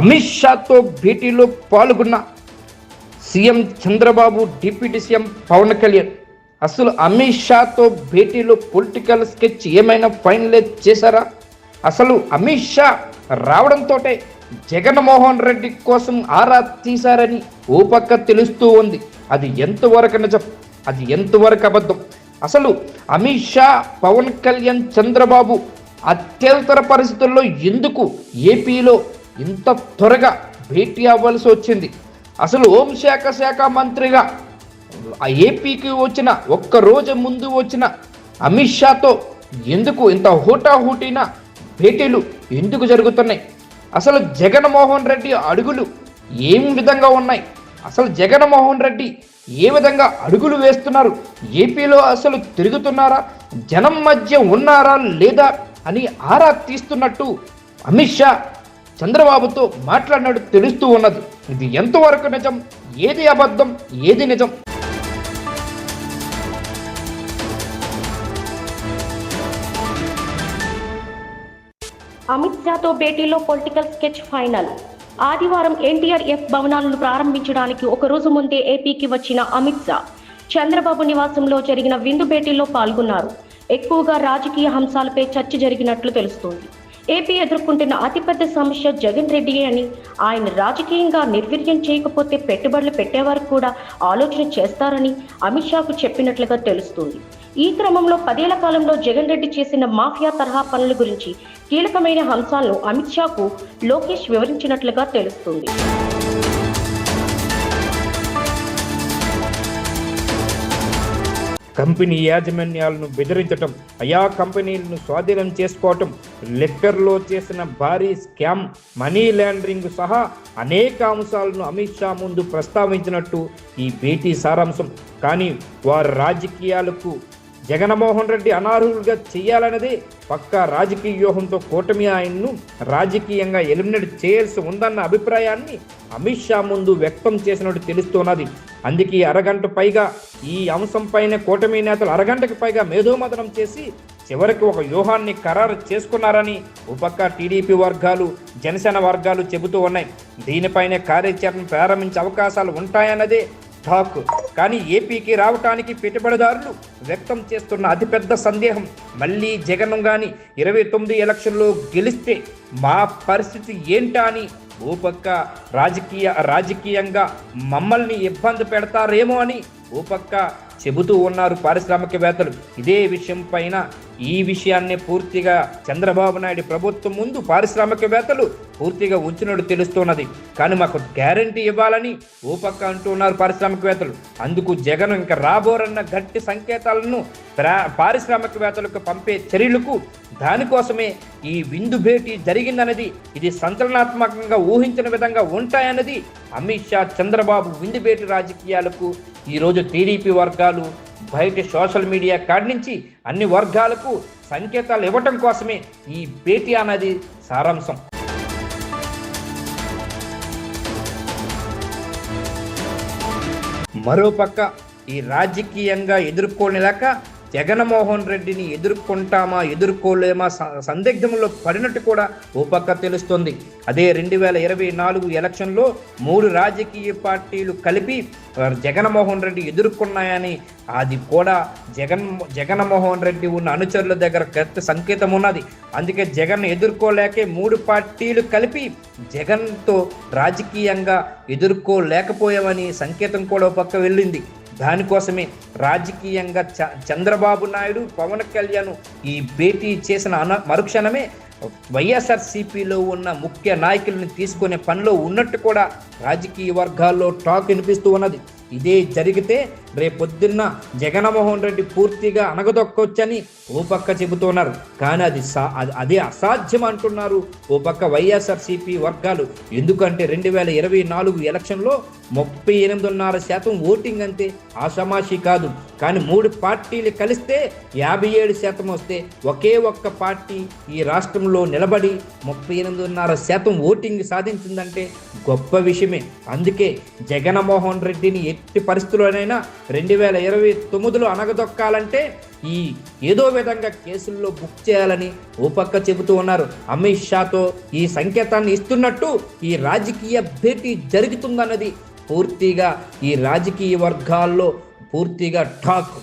అమిత్ షాతో భేటీలో పాల్గొన్న CM Chandrababu deputy CM Pawan Kalyan. అసలు అమిత్ షాతో భేటీలో పొలిటికల్ స్కెచ్ ఏమైనా ఫైనలైజ్ చేశారా? అసలు అమిత్ షా రావడంతో జగన్మోహన్ రెడ్డి కోసం ఆరా తీశారని ఓ పక్క తెలుస్తూ ఉంది. అది ఎంతవరకు నిజం? అది ఎంతవరకు అబద్ధం? అసలు అమిత్ షా పవన్ కళ్యాణ్ చంద్రబాబు అత్యవసర పరిస్థితుల్లో ఎందుకు ఏపీలో ఇంత త్వరగా భేటీ అవ్వాల్సి వచ్చింది. అసలు హోంశాఖ శాఖ మంత్రిగా ఆ ఏపీకి వచ్చిన ఒక్క రోజు ముందు వచ్చిన అమిత్ షాతో ఎందుకు ఇంత హోటాహోటీన భేటీలు ఎందుకు జరుగుతున్నాయి? అసలు జగన్మోహన్ రెడ్డి అడుగులు ఏం విధంగా ఉన్నాయి? అసలు జగన్మోహన్ రెడ్డి ఏ విధంగా అడుగులు వేస్తున్నారు? ఏపీలో అసలు తిరుగుతున్నారా? జనం మధ్య ఉన్నారా లేదా అని ఆరా తీస్తున్నట్టు అమిత్ షా చంద్రబాబుతో మాట్లాడినట్టు తెలుస్తూ ఉన్నది. ఇది ఎంతవరకు నిజం? ఏది అబద్ధం? ఏది నిజం? అమిత్ షాతో భేటీలో పొలిటికల్ స్కెచ్ ఫైనల్. ఆదివారం ఎన్టీఆర్ ఎఫ్ భవనాలను ప్రారంభించడానికి ఒక రోజు ముందే ఏపీకి వచ్చిన అమిత్ షా చంద్రబాబు నివాసంలో జరిగిన విందు భేటీలో పాల్గొన్నారు. ఎక్కువగా రాజకీయ అంశాలపై చర్చ జరిగినట్లు తెలుస్తోంది. ఏపీ ఎదుర్కొంటున్న అతిపెద్ద సమస్య జగన్ రెడ్డి అని. ఆయన రాజకీయంగా నిర్వీర్యం చేయకపోతే పెట్టుబడులు పెట్టేవారు కూడా ఆలోచన చేస్తారని అమిత్ షాకు చెప్పినట్లుగా తెలుస్తుంది. ఈ క్రమంలో పదేళ్ళ కాలంలో జగన్ రెడ్డి చేసిన మాఫియా తరహా పనుల గురించి కీలకమైన అంశాలను అమిత్ షాకు లోకేష్ వివరించినట్లుగా తెలుస్తుంది. కంపెనీ యాజమాన్యాలను బెదిరించటం ఆయా కంపెనీలను స్వాధీనం చేసుకోవటం లెక్కర్లో చేసిన భారీ స్కామ్ మనీ లాండరింగ్ సహా అనేక అంశాలను అమిత్ షా ముందు ప్రస్తావించినట్టు ఈ భేటీ సారాంశం. కానీ వారు రాజకీయాలకు జగన్మోహన్ రెడ్డి అనర్హులుగా చేయాలన్నది పక్కా రాజకీయ వ్యూహంతో కూటమి ఆయన్ను రాజకీయంగా ఎలిమినేట్ చేయాల్సి ఉందన్న అభిప్రాయాన్ని అమిత్ షా ముందు వ్యక్తం చేసినట్టు తెలుస్తున్నది. అందుకే అరగంట పైగా ఈ అంశం పైన కూటమి నేతలు అరగంటకు పైగా మేధోమదనం చేసి చివరికి ఒక వ్యూహాన్ని ఖరారు చేసుకున్నారని ఉపక్క టీడీపీ వర్గాలు జనసేన వర్గాలు చెబుతూ ఉన్నాయి. దీనిపైనే కార్యాచరణ ప్రారంభించే అవకాశాలు ఉంటాయన్నదే టాక్ కానీ ఏపీకి రావటానికి పెట్టుబడిదారులు వ్యక్తం చేస్తున్న అతిపెద్ద సందేహం మళ్ళీ జగన్ గాని ఇరవై తొమ్మిది ఎలక్షన్లో గెలిస్తే మా పరిస్థితి ఏంటా అని ఓ పక్క రాజకీయ రాజకీయంగా మమ్మల్ని ఇబ్బంది పెడతారేమో అని ఓ పక్క చెబుతూ ఉన్నారు పారిశ్రామికవేత్తలు. ఇదే విషయం పైన ఈ విషయాన్ని పూర్తిగా చంద్రబాబు నాయుడు ప్రభుత్వం ముందు పారిశ్రామికవేత్తలు పూర్తిగా ఉంచినట్టు తెలుస్తున్నది. కానీ మాకు గ్యారంటీ ఇవ్వాలని ఓ పక్క అంటున్నారు పారిశ్రామికవేత్తలు. అందుకు జగన్ ఇంకా రాబోరన్న గట్టి సంకేతాలను పారిశ్రామికవేత్తలకు పంపే చర్యలకు దానికోసమే ఈ విందు భేటీ జరిగిందన్నది ఇది సంచలనాత్మకంగా ఊహించిన విధంగా ఉంటాయన్నది అమిత్ షా చంద్రబాబు విందు భేటీ రాజకీయాలకు ఈరోజు టీడీపీ వర్గాలు బయట సోషల్ మీడియా కాడి నుంచి అన్ని వర్గాలకు సంకేతాలు ఇవ్వటం కోసమే ఈ భేటీ అన్నది సారాంశం. మరోపక్క ఈ రాజకీయంగా ఎదుర్కోలేక జగన్మోహన్ రెడ్డిని ఎదుర్కొంటామా ఎదుర్కోలేమా స- సందిగ్ధంలో పడినట్టు కూడా ఓ పక్క తెలుస్తుంది. అదే రెండు వేల ఇరవై నాలుగు ఎలక్షన్లో మూడు రాజకీయ పార్టీలు కలిపి జగన్మోహన్ రెడ్డి ఎదుర్కొన్నాయని అది కూడా జగన్ జగన్మోహన్ రెడ్డి ఉన్న అనుచరుల దగ్గర గత సంకేతం ఉన్నది. అందుకే జగన్ ఎదుర్కోలేకే మూడు పార్టీలు కలిపి జగన్తో రాజకీయంగా ఎదుర్కోలేకపోయామని సంకేతం కూడా ఒక పక్క వెళ్ళింది. దానికోసమే రాజకీయంగా చ- చంద్రబాబు నాయుడు పవన్ కళ్యాణ్ ఈ భేటీ చేసిన అన మరుక్షణమే వైఎస్ఆర్సీపీలో ఉన్న ముఖ్య నాయకులను తీసుకునే పనిలో ఉన్నట్టు కూడా రాజకీయ వర్గాల్లో టాక్ వినిపిస్తూ ఉన్నది. ఇదే జరిగితే రేపొద్దున్న జగన్మోహన్ రెడ్డి పూర్తిగా అనగదొక్కొచ్చని ఓ పక్క చెబుతున్నారు. కానీ అది సా అది- అదే అసాధ్యం అంటున్నారు ఓ పక్క వైఎస్ఆర్సీపీ వర్గాలు. ఎందుకంటే రెండు వేల ఇరవై నాలుగు ఎలక్షన్లో ముప్పై ఎనిమిదిన్నర శాతం ఓటింగ్ అంతే ఆషమాషి కాదు. కానీ మూడు పార్టీలు కలిస్తే యాభై ఏడు శాతం వస్తే ఒకే ఒక్క పార్టీ ఈ రాష్ట్రంలో నిలబడి ముప్పై ఎనిమిదిన్నర శాతం ఓటింగ్ సాధించిందంటే గొప్ప విషయమే. అందుకే జగన్మోహన్ రెడ్డిని ఎట్టి పరిస్థితుల్లోనైనా రెండు వేల ఇరవై తొమ్మిదిలో అనగదొక్కాలంటే ఈ ఏదో విధంగా కేసుల్లో బుక్ చేయాలని ఓ పక్క చెబుతూ ఉన్నారు. అమిత్ షాతో ఈ సంకేతాన్ని ఇస్తున్నట్టు ఈ రాజకీయ భేటీ జరుగుతుందన్నది పూర్తిగా ఈ రాజకీయ వర్గాల్లో పూర్తిగా టాక్.